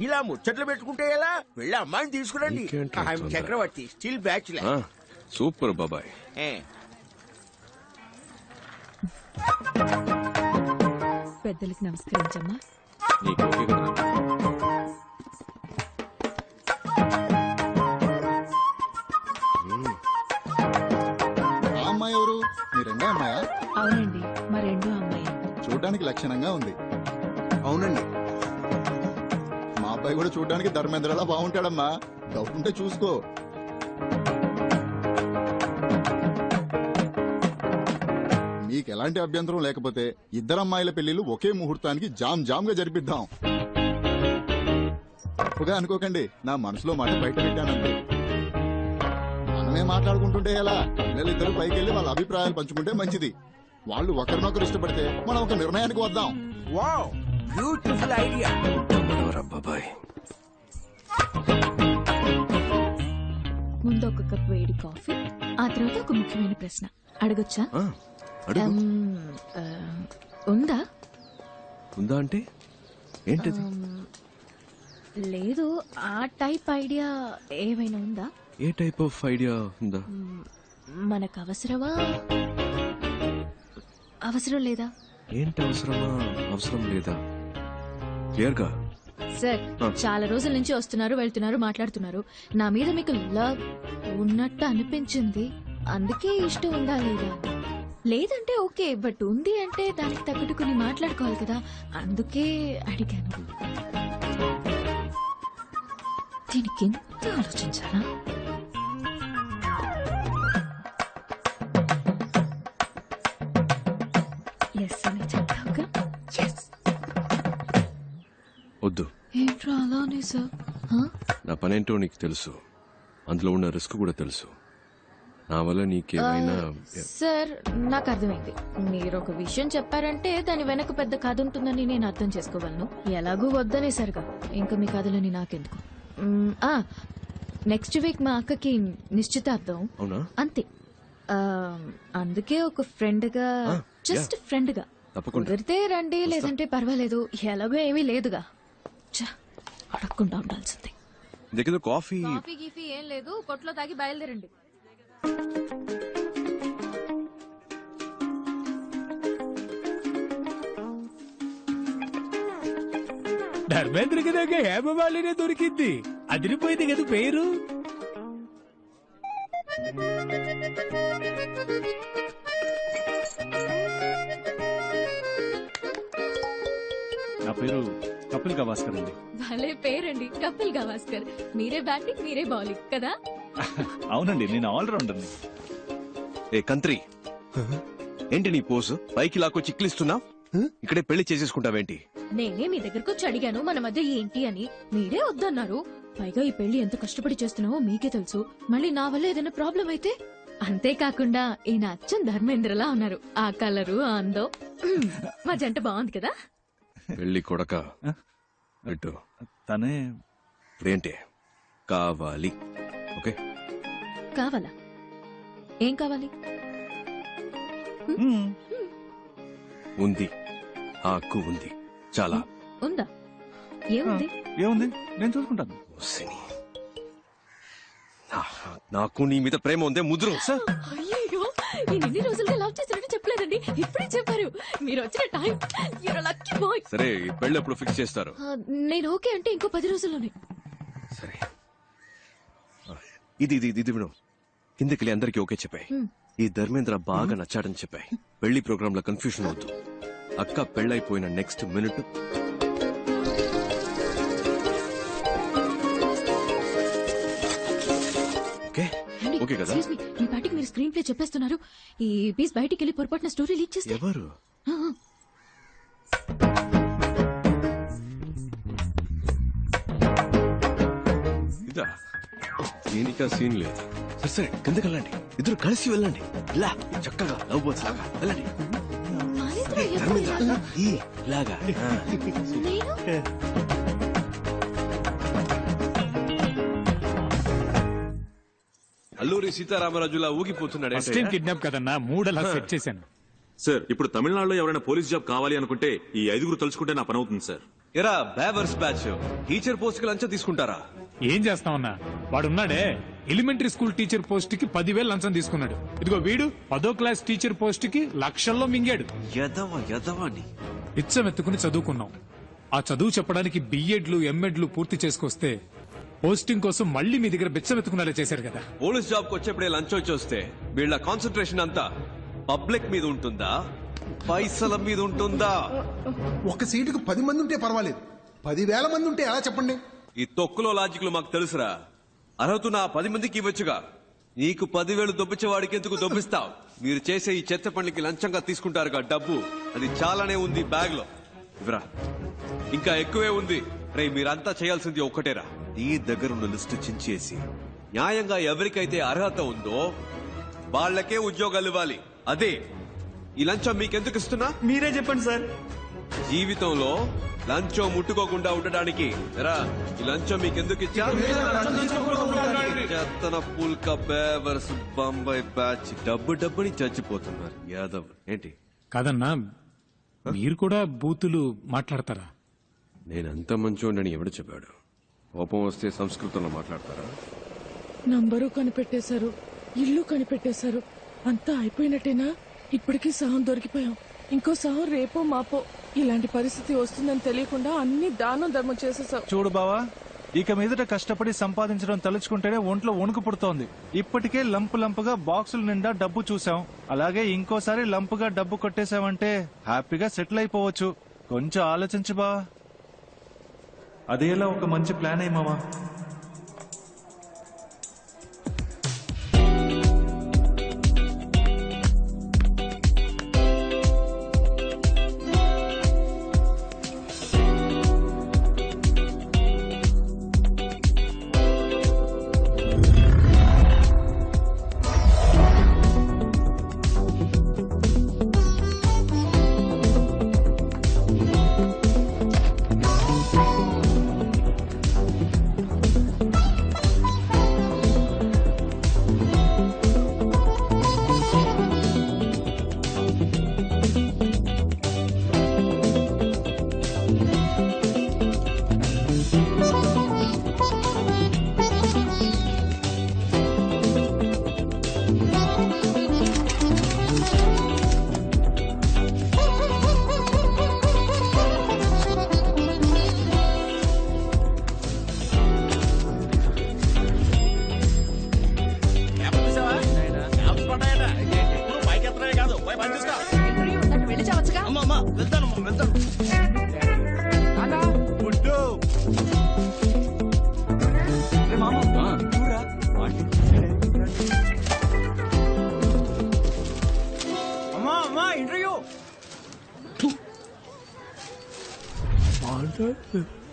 ఇలా ముచ్చట్లు పెట్టుకుంటే ఎలా? వెళ్ళి అమ్మాయిని తీసుకురండి. తొందర? Chakravarthi still bachelor. ఆ, సూపర్ బాబాయ్. పెద్దలకి నమస్కరించమ్మా. నీకు ఓకే కదా ఆ అమ్మాయి ఎవరు? మీ రెండే అమ్మాయా? అవునండి మా రెండో అమ్మాయి. చూడడానికి లక్షణంగా ఉంది. అవునండి. అబ్బాయి కూడా చూడడానికి ధర్మేంద్రలా బాగుంటాడమ్మా. డౌట్ ఉంటే చూసుకో. మీకు ఎలాంటి అభ్యంతరం లేకపోతే ఇద్దరు అమ్మాయిల పెళ్ళిళ్ళు ఒకే ముహూర్తానికి జామ్ జామ్గా జరిపిద్దాం. తప్పుగా అనుకోకండి. నా మనసులో మాట బయట పెట్టానండి మనమే మాట్లాడుకుంటుంటే ఎలా? పిల్లలిద్దరూ పైకి వెళ్ళి వాళ్ళ అభిప్రాయాలు పంచుకుంటే మంచిది. వాళ్ళు ఒకరినొకరు ఇష్టపడితే మనం ఒక నిర్ణయానికి వద్దాం. వావ్ బ్యూటిఫుల్ ఐడియా మనవరా బాబాయ్ ముందు ఒక కప్ వేడి కాఫీ ఆ తర్వాత ఒక ముఖ్యమైన ప్రశ్న. అడగొచ్చా? అడుగు. ఆ, ఉందా? ఉందా అంటే? ఏంటిది? లేదు ఆ టైప్ ఐడియా ఏమైనా ఉందా? ఏ టైప్ ఆఫ్ ఐడియా ఉందా? మనకు అవసరమా? అవసరం లేదా? ఏంటి అవసరమా? అవసరం లేదా? క్లియర్గా సార్ ఆ. చాలా రోజుల నుంచి వస్తున్నారు వెళ్తున్నారు మాట్లాడుతున్నారు. నా మీద మీకు లవ్ ఉన్నట్టు అనిపించింది. అందుకే ఇష్టం ఉందా లేదా? లేదంటే ఓకే బట్ ఉంది అంటే దానికి తగ్గట్టు కొన్ని మాట్లాడుకోవాలి కదా. అందుకే అడిగాను. దీనికి ఎంత ఆలోచించాలా? వద్దు. ఏంట్రా అలానే సార్? నా పనేంటో నీకు తెలుసు. అందులో ఉన్న రిస్క్ కూడా తెలుసు. నా వల్ల నీకేమైనా సార్ నాకు అర్థమైంది. మీరు ఒక విషయం చెప్పారంటే దాని వెనక పెద్ద కథ ఉంటుందని నేను అర్థం చేసుకోగలను. ఎలాగూ వద్దనేసరిగా. ఇంకా మీ కథలని నాకెందుకు? మ్, ఆ నెక్స్ట్ వీక్ మా అక్కకి నిశ్చితార్థం. అవునా? అంతే. ఆ, అందుకే ఒక ఫ్రెండ్గా ఆ, జస్ట్ ఫ్రెండ్గా తప్పకుండా. కుదిరితే రండి లేదంటే పర్వాలేదు. ఎలాగో ఏమీ లేదుగా. అడగకుండా ఉండాల్సింది. దగ్గర కాఫీ కాఫీ గీఫీ ఏం లేదు. కొట్లో తాగి బయలుదేరండి. ధర్మేంద్రకి దగ్గర హేమమాలినే దొరికింది. అదిరిపోయింది కదా పేరు? నా పేరు కపిల్ గవాస్కర్ అండి. భలే పేరండి. కపిల్ గవాస్కర్ మీరే బ్యాటింగ్ మీరే బౌలింగ్ కదా? అవునండి నేను ఆల్రౌండర్ని. ఏ కంత్రి. ఏంటి నీ పోజు? పైకి లాక్కో చిక్లిస్తున్నా ఇక్కడే పెళ్ళి చేసేసుకుంటావేంటి? నేనే మీ దగ్గరకు వచ్చి అడిగాను మన మధ్య ఏంటి అని. మీరే వద్దన్నారు. పైగా ఈ పెళ్ళి ఎంత కష్టపడి చేస్తున్నావో మీకే తెలుసు. మళ్ళీ నా వల్ల ఏదైనా ప్రాబ్లం అయితే? అంతేకాకుండా ఈయన అచ్చం ధర్మేంద్రలా ఉన్నారు. ఆ కలరు ఆ అందం. మా జంట బాగుంది కదా? పెళ్ళి కొడక. పెట్టు తనే ఇప్పుడేంటి? కావాలి. ఓకే? కావాలా? ఏం కావాలి. ఉంది ఆ హక్కు ఉంది. చాలా. ఉందా? ఏముంది? ఏముంది? నేను చూసుకుంటాను. సిని. నాకు నీ మీద ప్రేమ ఉందే ముదురు సార్. అయ్యో నేను ఎన్ని రోజులుగా లవ్ చేసినట్టు చెప్పలేదండి ఇప్పుడే చెప్పారు. మీరు వచ్చిన టైం. లక్కీ బాయ్ సరే ఈ పెళ్ళి ఎప్పుడు ఫిక్స్ చేస్తారు? నేను ఓకే అంటే ఇంకో పది రోజుల్లోనే. సరే. ఇది ఇది ఇది విను. కిందకి అందరికి ఓకే చెప్పాయి. ఈ ధర్మేంద్ర బాగా నచ్చాడని చెప్పాయి. పెళ్ళి ప్రోగ్రామ్లో కన్ఫ్యూషన్ అవుతూ అక్క పెళ్ళైపోయిన నెక్స్ట్ మినిట్ ఓకే కదా? Me, మీ పాటికి మీరు స్క్రీన్ ప్లే చెప్పేస్తున్నారు. ఈ పీస్ బయటికి వెళ్ళి పొరపాటున స్టోరీ లీక్ చేస్తే ఎవరు? ఆ, ఆ. ఇదా? దీనికా సీన్ లేదు. సరే సరే కిందకి వెళ్ళండి. ఇద్దరు కలిసి వెళ్ళండి. ఇలా చక్కగా లవ్ బర్డ్స్ లాగా. వెళ్ళండి. ఎప్పుడు ధర్మేంద్ర ఇలా? ఈ లాగా ఆ. నేను? అల్లూరి సీతారామరాజులా ఊగిపోతున్నాడు ఫస్ట్ టైం కిడ్నాప్ కదన్నా మూడలా సెట్ చేశాను. సార్ ఇప్పుడు తమిళనాడులో ఎవరైనా పోలీస్ జాబ్ కావాలి అనుకుంటే ఈ ఐదుగురు తలుచుకుంటే నా పని అవుతుంది సార్. ఎరా బేవర్స్ బ్యాచ్. టీచర్ పోస్ట్కి లంచం తీసుకుంటారా? ఏం చేస్తామన్నా వాడున్నాడే. ఎలిమెంటరీ స్కూల్ టీచర్ పోస్ట్కి పదివేలు లంచం తీసుకున్నాడు. ఇదిగో వీడు పదో క్లాస్ టీచర్ పోస్ట్కి లక్షల్లో మింగాడు. ఎదవ ఎదవని ఇచ్చం ఎత్తుకుని చదువుకున్నాం. ఆ చదువు చెప్పడానికి బిఎడ్లు ఎంఎడ్లు పూర్తి చేసుకొస్తే పోస్టింగ్ కోసం మళ్ళీ మీ దగ్గర బిచ్చం ఎత్తుకునేలా చేశారు కదా. పోలీస్ జాబ్కి వచ్చేప్పుడే లంచం వచ్చేస్తే వీళ్ళ కాన్సన్ట్రేషన్ అంతా పబ్లిక్ మీద ఉంటుందా? పైసల మీద ఉంటుందా? ఒక సీటుకు పది మంది ఉంటే పర్వాలేదు. పదివేల మంది ఉంటే ఎలా చెప్పండి? ఈ తొక్కులో లాజిక్లు మాకు తెలుసురా. అర్హత నా పది మందికి ఇవ్వచ్చుగా. నీకు పదివేలు దొబ్బించే వాడికి ఎందుకు దొబ్బిస్తావు? మీరు చేసే ఈ చెత్త పనికి లంచంగా తీసుకుంటారుగా డబ్బు. అది చాలానే ఉంది బ్యాగ్లో ఇవ్వరా? ఇంకా ఎక్కువే ఉంది. రే మీరంతా చేయాల్సింది ఒక్కటేరా. నీ దగ్గర ఉన్న లిస్టు చించేసి న్యాయంగా ఎవరికైతే అర్హత ఉందో వాళ్ళకే ఉద్యోగాలు ఇవ్వాలి. అదే ఈ లంచం మీకెందుకు ఇస్తున్నా? మీరే చెప్పండి సార్. జీవితంలో లంచం ముట్టుకోకుండా ఉండడానికి రా ఈ లంచం మీకు ఎందుకు ఇచ్చా చెత్తన పుల్క బేవర్స్ బొంబాయి బ్యాచ్ డబ్బు డబ్బుని చచ్చిపోతున్నారు. యాదవ్ ఏంటి? కాదన్నా మీరు కూడా బూతులు మాట్లాడతారా? నేనంత మంచోడని ఎవడు చెప్పాడు? కోపం వస్తే సంస్కృతంలో మాట్లాడతారా? నంబరు కనిపెట్టేశారు ఇల్లు కనిపెట్టేశారు అంతా అయిపోయినట్టేనా? ఇప్పటికీ సహం దొరికిపోయాం. ఇంకో సహం రేపో మాపో ఇలాంటి పరిస్థితి వస్తుందని తెలియకుండా అన్ని దానం ధర్మం చేసేసావు చూడు బావా ఇక మీదట కష్టపడి సంపాదించడం తలుచుకుంటేనే ఒంట్లో వణుకు పుడుతోంది. ఇప్పటికే లంపు లంపుగా బాక్సుల నిండా డబ్బు చూసాం అలాగే ఇంకోసారి లంపుగా డబ్బు కొట్టేశామంటే హ్యాపీగా సెటిల్ అయిపోవచ్చు. కొంచెం ఆలోచించు బా అదేలా ఒక మంచి plan done with.